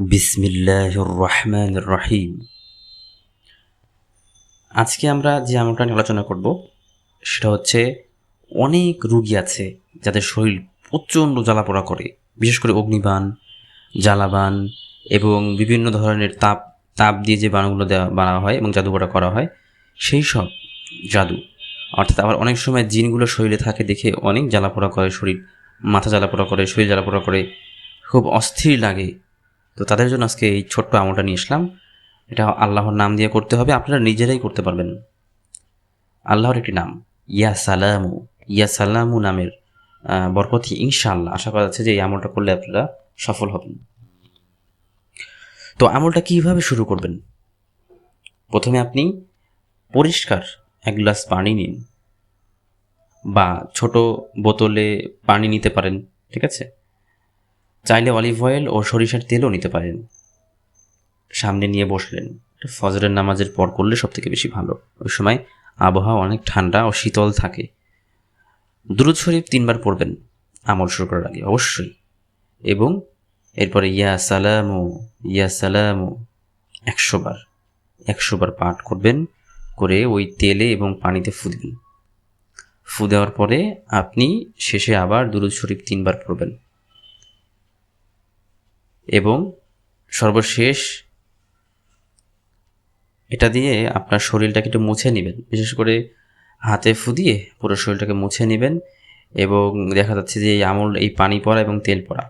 বিসমিল্লাহ রহমান রহিম আজকে আমরা যে নিয়ে আলোচনা করব, সেটা হচ্ছে অনেক রুগী আছে যাদের শরীর প্রচণ্ড জ্বালাপোড়া করে, বিশেষ করে অগ্নিবান জ্বালাবান এবং বিভিন্ন ধরনের তাপ তাপ দিয়ে যে বানগুলো দেওয়া বানা হয় এবং জাদুঘোড়া করা হয়, সেই সব জাদু। অর্থাৎ আবার অনেক সময় জিনগুলো শরীরে থাকে দেখে অনেক জ্বালাপোড়া করে শরীর, মাথা জ্বালাপোড়া করে, শরীর জ্বালাপোড়া করে, খুব অস্থির লাগে তো তাদের জন্য আজকে এই ছোট্ট আমলটা নিয়ে আসলাম। এটা আল্লাহর নাম দিয়ে করতে হবে। আপনারা নিজেরাই করতে পারবেন। আল্লাহর একটি নাম। ইয়া সালামু। ইয়া সালামু নামের বরকতি ইনশাআল্লাহ। আশা করা যাচ্ছে যে এই আমলটা করলে আপনারা সফল হবেন। তো আমলটা কীভাবে শুরু করবেন? প্রথমে আপনি পরিষ্কার এক গ্লাস পানি নিন বা ছোট বোতলে পানি নিতে পারেন, ঠিক আছে? চাইলে অলিভ অয়েল ও সরিষার তেলও নিতে পারেন। সামনে নিয়ে বসলেন। ফজরের নামাজের পর করলে সব থেকে বেশি ভালো। ওই সময় আবহাওয়া অনেক ঠান্ডা ও শীতল থাকে। দুরুদ শরীফ তিনবার পড়বেন আমল শুরু করার আগে, অবশ্যই। এবং এরপরে, ইয়া সালামু ইয়া সালামু, একশো বার একশো বার পাঠ করবেন, করে ওই তেলে এবং পানিতে ফু দিবেন ফু দেওয়ার পরে আপনি শেষে আবার দুরুদ শরীফ তিনবার পড়বেন। এবং সর্বশেষ এটা দিয়ে আপনার শরীরটাকে একটু মুছে নেবেন। বিশেষ করে হাতে ফু দিয়ে পুরো শরীরটাকে মুছে নেবেন এবং দেখা যাচ্ছে যে এই আমল, এই পানি পড়া এবং তেল পড়া।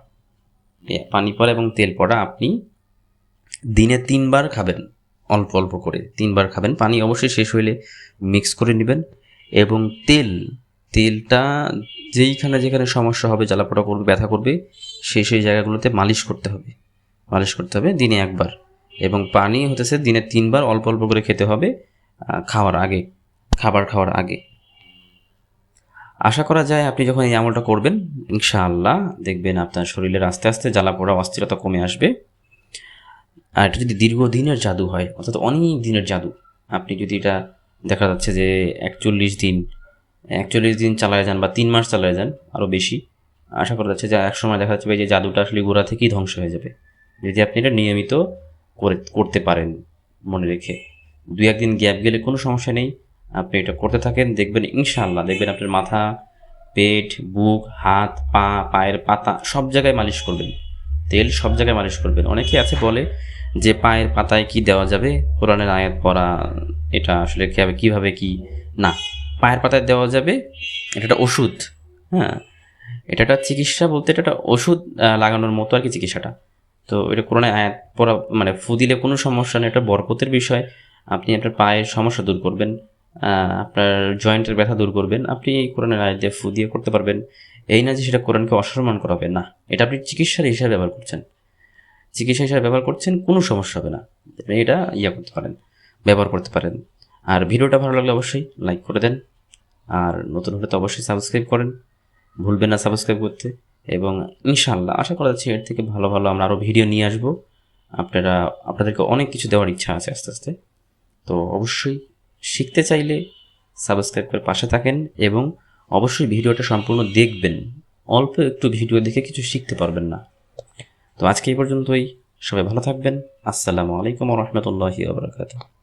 পানি পড়া এবং তেল পড়া আপনি দিনে তিনবার খাবেন, অল্প অল্প করে। তিনবার খাবেন, পানি অবশ্যই শেষ হইলে মিক্স করে নেবেন এবং তেল, তেলটা যেইখানে যেখানে সমস্যা হবে, জ্বালাপোড়া করবে, ব্যথা করবে, সেই সেই জায়গাগুলোতে মালিশ করতে হবে। মালিশ করতে হবে দিনে একবার। এবং পানি হতেছে দিনে তিনবার অল্প অল্প করে খেতে হবে খাওয়ার আগে, খাবার খাওয়ার আগে। আশা করা যায় আপনি যখন এই আমলটা করবেন, ইনশাআল্লাহ দেখবেন আপনার শরীরের আস্তে আস্তে জ্বালা পোড়া অস্থিরতা কমে আসবে। আর এটা যদি দীর্ঘদিনের জাদু হয়, অর্থাৎ অনেক দিনের জাদু, আপনি যদি এটা দেখা যাচ্ছে যে একচল্লিশ দিন একচল্লিশ দিন চালায় যান বা তিন মাস চালায় যান আরও বেশি। আশা করা যাচ্ছে যে এক সময় দেখা যাচ্ছে যে জাদুটা আসলে গোড়া থেকেই ধ্বংস হয়ে যাবে। যদি আপনি এটা নিয়মিত করে, করতে পারেন মনে রেখে। দুই একদিন গ্যাপ গেলে কোনো সমস্যা নেই। আপনি এটা করতে থাকেন, দেখবেন ইনশাআল্লাহ, দেখবেন আপনার মাথা, পেট, বুক, হাত, পা, পায়ের পাতা সব জায়গায় মালিশ করবেন। তেল সব জায়গায় মালিশ করবেন। অনেকে আছে বলে যে পায়ের পাতায় কি দেওয়া যাবে? কোরআনের আয়াত পড়া, এটা আসলে কীভাবে, কি? না। পায়ের পাতায় দেওয়া যাবে, এটা একটা ওষুধ হ্যাঁ। এটা একটা চিকিৎসা বলতে এটা একটা ওষুধ লাগানোর মতো আর কি চিকিৎসাটা। তো এটা কোরআনে আয়াত পড়া মানে ফু দিলে কোনো সমস্যা নেই, এটা বরকতের বিষয়। আপনি আপনার পায়ের সমস্যা দূর করবেন আপনার জয়েন্টের ব্যথা দূর করবেন, আপনি কোরআনের আয়াত দিয়ে ফু দিয়ে করতে পারবেন। এই না যে সেটা কোরআনকে অসম্মান করাবে না। এটা আপনি চিকিৎসার হিসাবে ব্যবহার করছেন। চিকিৎসা হিসাবে ব্যবহার করছেন, কোনো সমস্যা হবে না। এটা ইয়া করতে পারেন, ব্যবহার করতে পারেন। আর ভিডিওটা ভালো লাগলে অবশ্যই লাইক করে দেন। আর নতুন হলে তো অবশ্যই সাবস্ক্রাইব করেন। ভুলবেন না সাবস্ক্রাইব করতে। এবং ইনশাল্লাহ আশা করা যাচ্ছে এর থেকে ভালো ভালো আমরা আরও ভিডিও নিয়ে আসব। আপনারা, আপনাদেরকে অনেক কিছু দেওয়ার ইচ্ছা আছে আস্তে আস্তে। তো অবশ্যই শিখতে চাইলে সাবস্ক্রাইব করে পাশে থাকেন এবং অবশ্যই ভিডিওটা সম্পূর্ণ দেখবেন। অল্প একটু ভিডিও দেখে কিছু শিখতে পারবেন না। তো আজকে এই পর্যন্তই। সবাই ভালো থাকবেন। আসসালামু আলাইকুম রহমতুল্লাহি আবরাকাতুহ